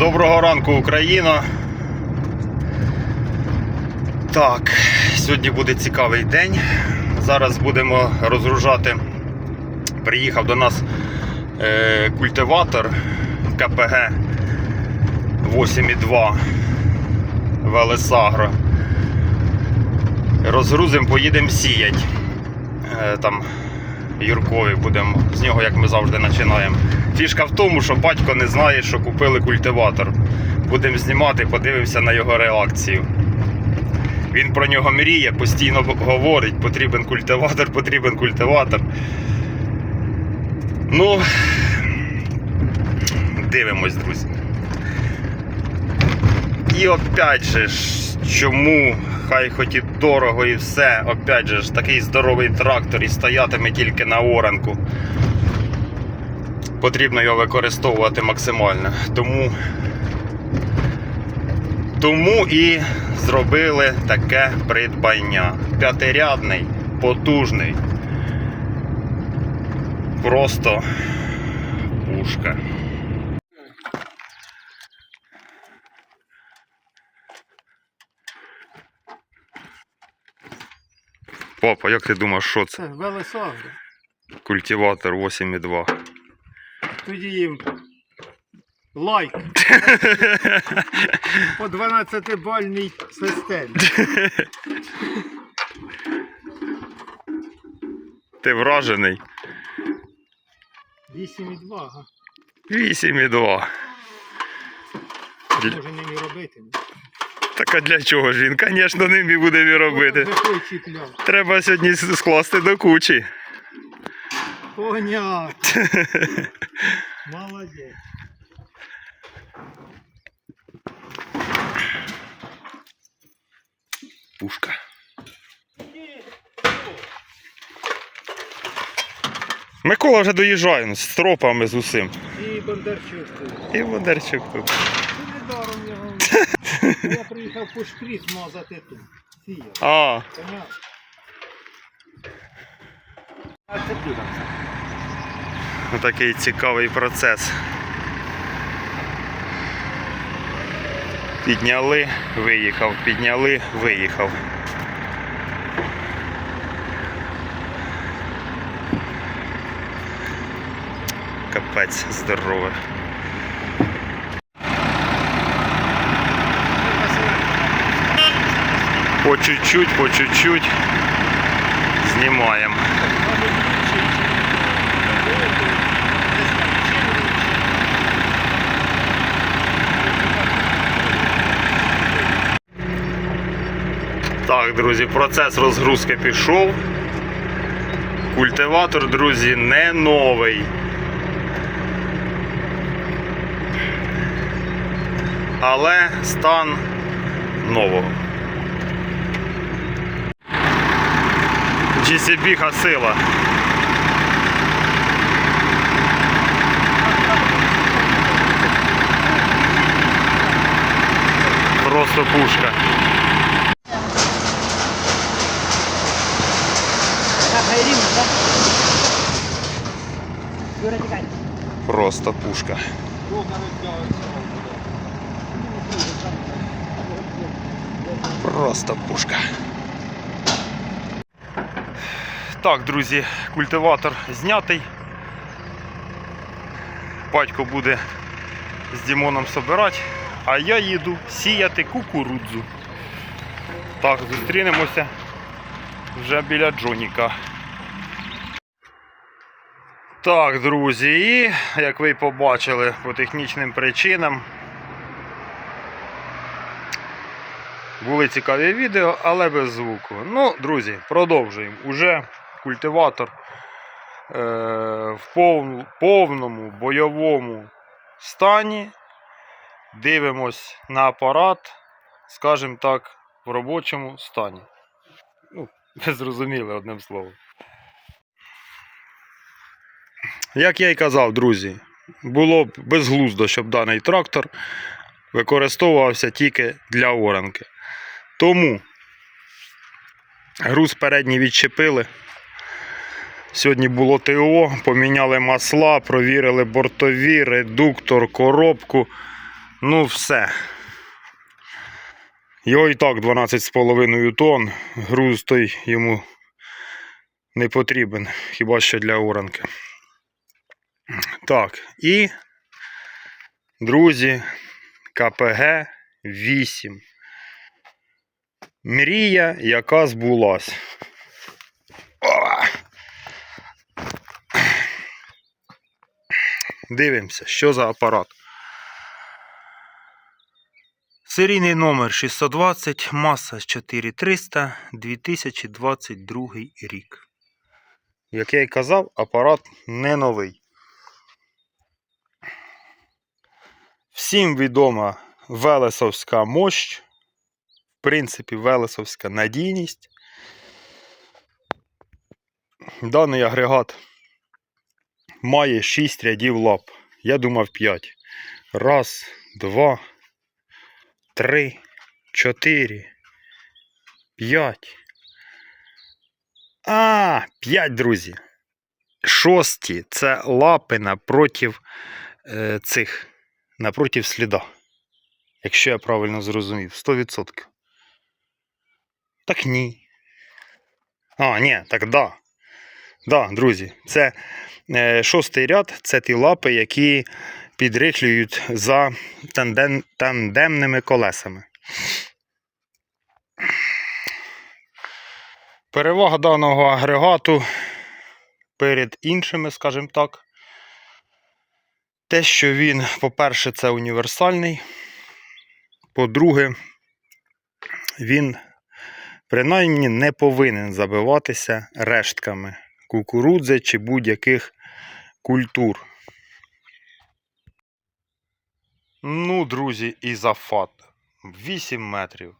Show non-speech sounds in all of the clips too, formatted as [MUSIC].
Доброго ранку, Україна. Так, сьогодні буде цікавий день. Зараз будемо розгружати. Приїхав до нас е, культиватор КПГ 8,2 Велесагро. Розгрузимо, поїдемо сіять. Е, там Юркові будемо з нього, як ми завжди починаємо. Фішка в тому, що батько не знає, що купили культиватор. Будемо знімати, подивимося на його реакцію. Він про нього мріє, постійно говорить, потрібен культиватор, потрібен культиватор. Ну, дивимось, друзі. І опять же чому, хай хоч і дорого і все, опять же такий здоровий трактор і стоятиме тільки на оранку. Потрібно його використовувати максимально. Тому, тому і зробили таке придбання. П'ятирядний, потужний. Просто пушка. Папа, як ти думаєш, що це? Це велосагри. Культиватор 8,2. Тоді їм лайк [LAUGHS] по 12-бальній системі. [LAUGHS] Ти вражений? 8,2, ага. 8,2. Для- Може ними робити. Так а для чого ж він? Звісно, ним і буде і робити. Треба сьогодні скласти до кучі. Понятно. [LAUGHS] Молодець. Пушка. Микола вже доїжджає з тропами з усім. І Бондарчук тут. І Бондарчук тут. Я приїхав по шкрі змазати тут. А, ну такий цікавий процес. Підняли, виїхав, підняли, виїхав. Капець здорове. По чуть-чуть, по чуть-чуть знімаємо. Так, друзі, процес розгрузки пішов. Культиватор, друзі, не новий. Але стан нового. GCB гасила. Просто пушка. Просто пушка. Просто пушка. Так, друзі, культиватор знятий. Батько буде з Дімоном собирати, а я їду сіяти кукурудзу. Так, зустрінемося вже біля Джоніка. Так, друзі, і як ви побачили по технічним причинам. Були цікаві відео, але без звуку. Ну, друзі, продовжуємо. Уже культиватор е, в пов- повному бойовому стані. Дивимось на апарат, скажімо так, в робочому стані. Ну, [LAUGHS] ви зрозуміли одним словом. Як я й казав, друзі, було б безглуздо, щоб даний трактор використовувався тільки для оранки. Тому груз передній відчепили. Сьогодні було ТО, поміняли масла, провірили бортові, редуктор, коробку. Ну, все. Його і так 12,5 тонн. Груз той йому не потрібен, хіба що для оранки. Так, і, друзі, КПГ 8. Мрія, яка збулась. О! Дивимося, що за апарат. Серійний номер 620, маса 4300, 2022 рік. Як я й казав, апарат не новий. Всім відома Велесовська мощь, в принципі, Велесовська надійність. Даний агрегат має 6 рядів лап. Я думав 5. Раз, два, три, чотири, п'ять. А, п'ять, друзі. Шості це лапи напротив е, цих, напротив сліда. Якщо я правильно зрозумів, 100%. Так ні. А, ні, так да. Да, друзі, це е, шостий ряд це ті лапи, які підрихлюють за тандем, тандемними колесами. Перевага даного агрегату перед іншими, скажімо так, те, що він, по-перше, це універсальний. По-друге, він принаймні не повинен забиватися рештками кукурудзи чи будь-яких культур. Ну, друзі, і зафат. 8 метрів.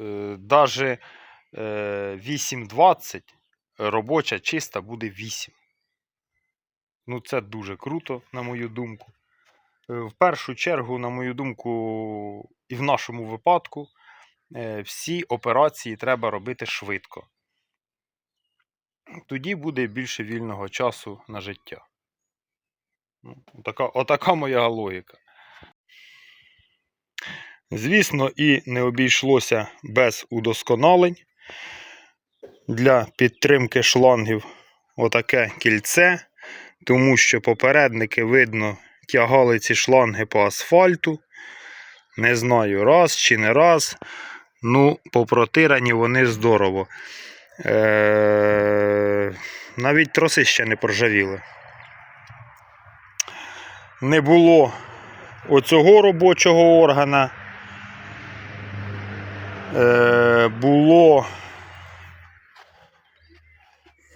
Е, Даже е, 8,20 робоча чиста буде 8. Ну, це дуже круто, на мою думку. Е, В першу чергу, на мою думку, і в нашому випадку, е, всі операції треба робити швидко. Тоді буде більше вільного часу на життя. Ну, Отака, моя логіка. Звісно, і не обійшлося без удосконалень. Для підтримки шлангів отаке кільце, тому що попередники, видно, тягали ці шланги по асфальту. Не знаю, раз чи не раз. Ну, попротирані вони здорово. Е- навіть троси ще не проржавіли. Не було оцього робочого органа. Е, було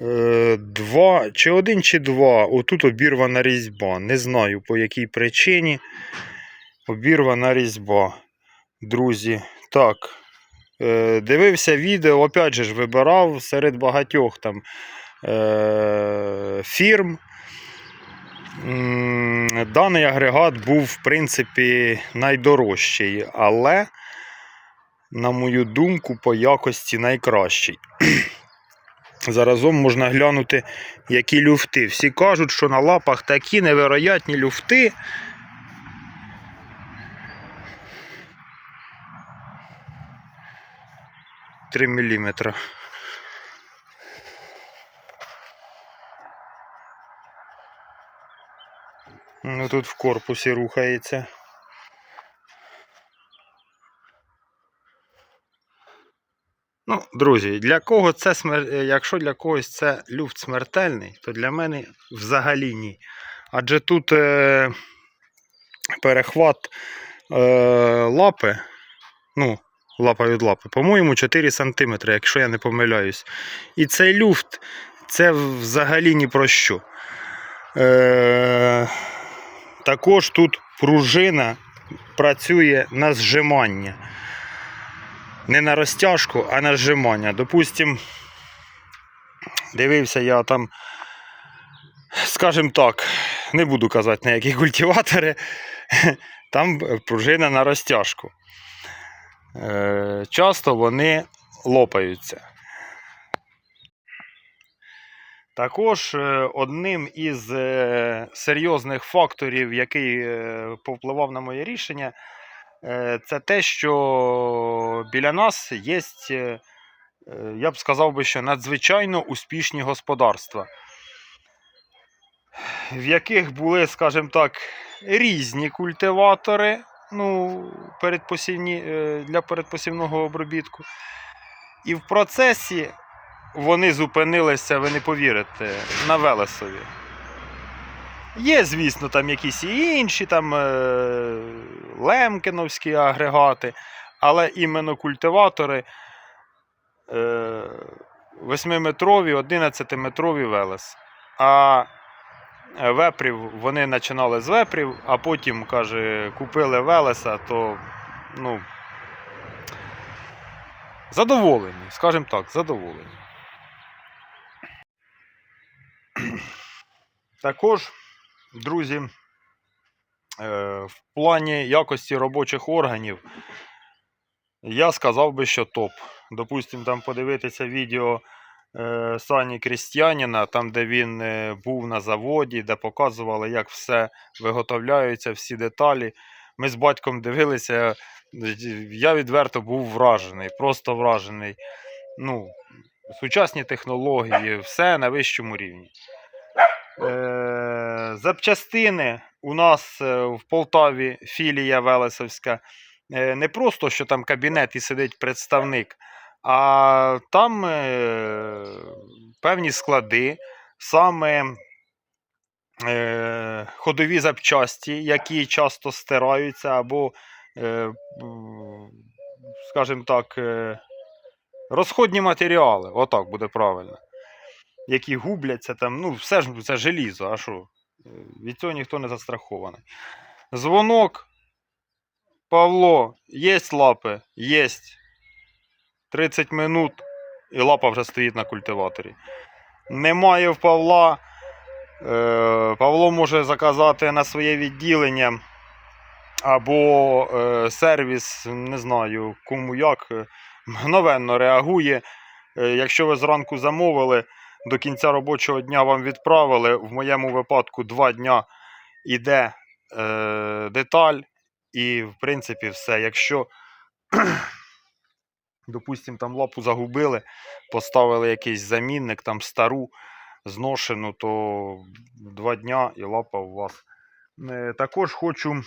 е, два, чи один, чи два. Отут обірвана різьба. Не знаю по якій причині. Обірвана різьба. Друзі. Так. Е, дивився відео, опять же ж вибирав серед багатьох там е, фірм. Даний агрегат був, в принципі, найдорожчий, але, на мою думку, по якості найкращий. [CLEARS THROAT] Заразом можна глянути, які люфти. Всі кажуть, що на лапах такі невероятні люфти. Три міліметра. Ну тут в корпусі рухається. Ну, друзі, для кого це смер... е, якщо для когось це люфт смертельний, то для мене взагалі ні. Адже тут е... перехват е... лапи, ну, лапа від лапи, по-моєму, 4 см, якщо я не помиляюсь. І цей люфт це взагалі ні про що. Е... Також тут пружина працює на зжимання. Не на розтяжку, а на зжимання. Допустим, дивився я там, скажімо так, не буду казати на які [LAUGHS] культиватори, там пружина на розтяжку. Е, Часто вони лопаються. Також е, одним із е, серйозних факторів, який повпливав на моє рішення, це те, що біля нас є, я б сказав би, що надзвичайно успішні господарства, в яких були, скажімо так, різні культиватори ну, передпосівні, е, для передпосівного обробітку. І в процесі вони зупинилися, ви не повірите, на Велесові. Є, звісно, там якісь і інші там е, лемкіновські агрегати, але іменно культиватори е, 8-метрові, 11-метрові Велес. А е, вепрів вони починали з вепрів, а потім, каже, купили Велеса, то ну, задоволені, скажімо так, задоволені. Також, друзі, е, в плані якості робочих органів я сказав би, що топ. Допустим, там подивитися відео Сані Крістіаніна, там, де він е, був на заводі, де показували, як все виготовляється, всі деталі. Ми з батьком дивилися, я відверто був вражений, просто вражений. Ну, сучасні технології, все на вищому рівні. Е, запчастини у нас е, в Полтаві філія Велесовська. Е, не просто, що там кабінет і сидить представник, а там е, певні склади, саме е, ходові запчасті, які часто стираються, або, е, скажімо так, розходні матеріали, отак буде правильно які губляться там, ну, все ж це желізо, а що? Від цього ніхто не застрахований. Дзвонок. Павло, є лапи? Єсть. 30 минут і лапа вже стоїть на культиваторі. Немає в Павла. Е, Павло може заказати на своє відділення або е, сервіс, не знаю, кому як, е, мгновенно реагує. Якщо ви зранку замовили, до кінця робочого дня вам відправили. В моєму випадку два дня іде е, деталь, і в принципі все. Якщо, допустимо, там лапу загубили, поставили якийсь замінник, там стару, зношену, то два дня і лапа у вас. Е, також хочу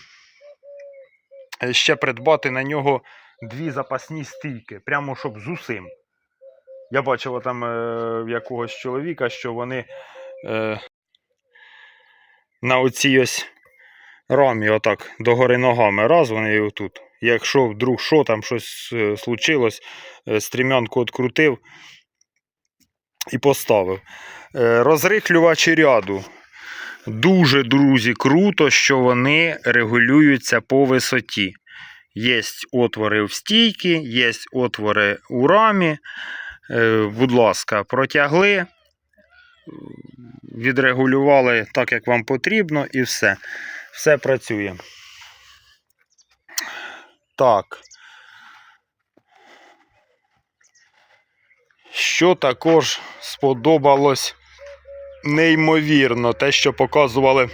е, ще придбати на нього дві запасні стійки, прямо щоб з усім. Я бачив там е, якогось чоловіка, що вони е, на оцій ось рамі, отак, догори ногами. Раз вони і отут. Якщо вдруг що там щось е, случилось, е, стрімянку відкрутив і поставив. Е, розрихлювачі ряду. Дуже, друзі, круто, що вони регулюються по висоті. Є отвори в стійки, є отвори у рамі. Будь ласка, протягли, відрегулювали так, як вам потрібно, і все. Все працює. Так. Що також сподобалось неймовірно, те, що показували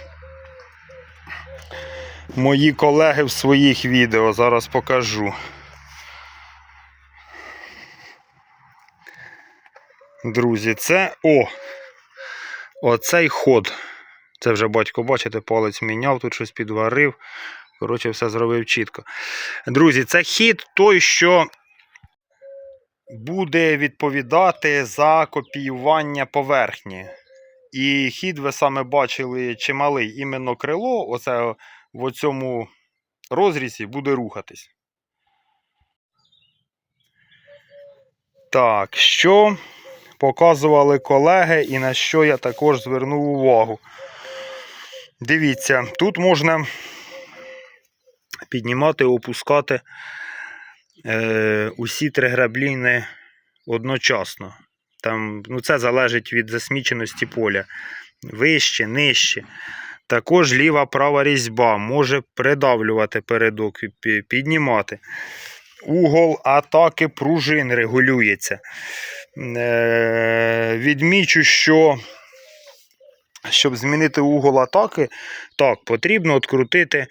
мої колеги в своїх відео. Зараз покажу. Друзі, це о! Оцей ход. Це вже батько, бачите, палець міняв, тут щось підварив. Коротше, все зробив чітко. Друзі, це хід той, що буде відповідати за копіювання поверхні. І хід ви саме бачили чималий. Іменно крило, оце в цьому розрізі буде рухатись. Так, що показували колеги і на що я також звернув увагу. Дивіться, тут можна піднімати, опускати е, усі три грабліни одночасно. Там, ну, Це залежить від засміченості поля. Вище, нижче. Також ліва права різьба може придавлювати передок, піднімати. Угол атаки пружин регулюється. Е, відмічу, що Щоб змінити угол атаки, так, потрібно відкрутити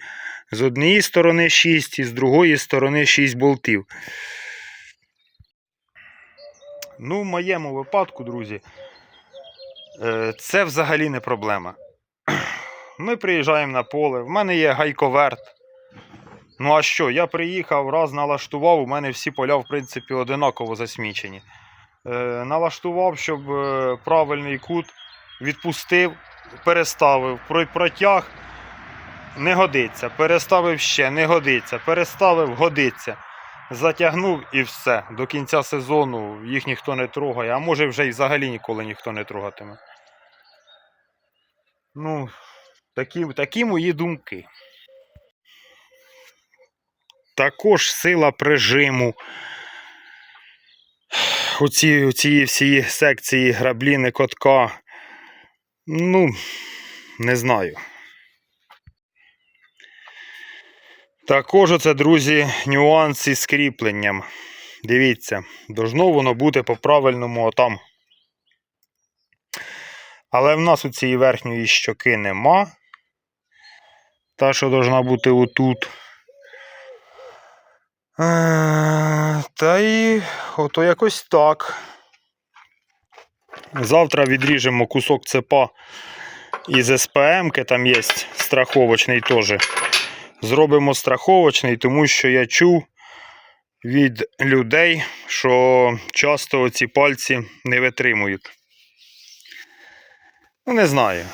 з однієї сторони 6 і з другої сторони 6 болтів. Ну, в моєму випадку, друзі, е, це взагалі не проблема. [CLEARS THROAT] Ми приїжджаємо на поле, в мене є гайковерт. Ну а що, я приїхав, раз налаштував, у мене всі поля, в принципі, одинаково засмічені. Е, налаштував, щоб е, правильний кут відпустив, переставив, протяг, не годиться. Переставив ще, не годиться. Переставив, годиться. Затягнув і все. До кінця сезону їх ніхто не трогає, а може вже і взагалі ніколи ніхто не трогатиме. Ну, такі, такі мої думки. Також сила прижиму. У цієї всієї секції грабліни котка. Ну, не знаю. Також оце, друзі, нюанс із кріпленням. Дивіться, должно воно бути по-правильному отам. Але в нас у цієї верхньої щоки нема. Та, що должна бути отут. Е, Та і ото якось так. Завтра відріжемо кусок цепа із СПМ, там є страховочний теж. Зробимо страховочний, тому що я чув від людей, що часто ці пальці не витримують. Ну, не знаю.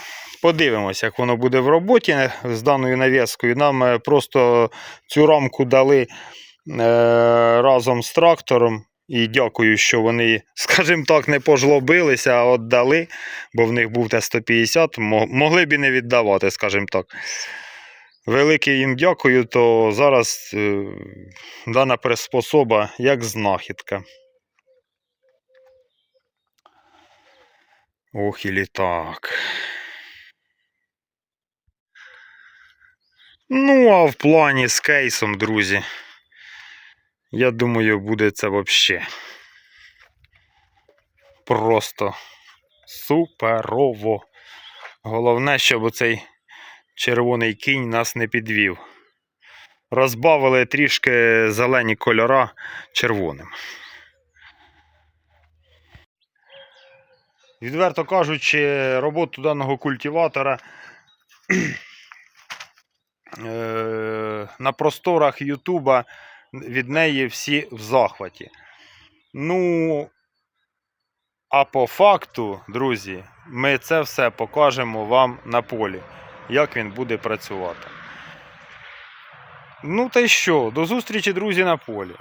Подивимося, як воно буде в роботі з даною навіскою. Нам е, просто цю рамку дали е, разом з трактором. І дякую, що вони, [LAUGHS] скажімо так, не пожлобилися, а віддали, бо в них був Т-150, могли б і не віддавати, скажімо так. Велике їм дякую, то зараз е, дана приспособа як знахідка. Ох і літак. Ну, а в плані з кейсом, друзі. Я думаю, буде це взагалі. Просто суперово. Головне, щоб оцей червоний кінь нас не підвів. Розбавили трішки зелені кольора червоним. Відверто кажучи, роботу даного культиватора [CLEARS THROAT] е, на просторах Ютуба від неї всі в захваті. Ну, а по факту, друзі, ми це все покажемо вам на полі, як він буде працювати. Ну та й що, до зустрічі, друзі, на полі.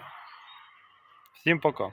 Всім пока.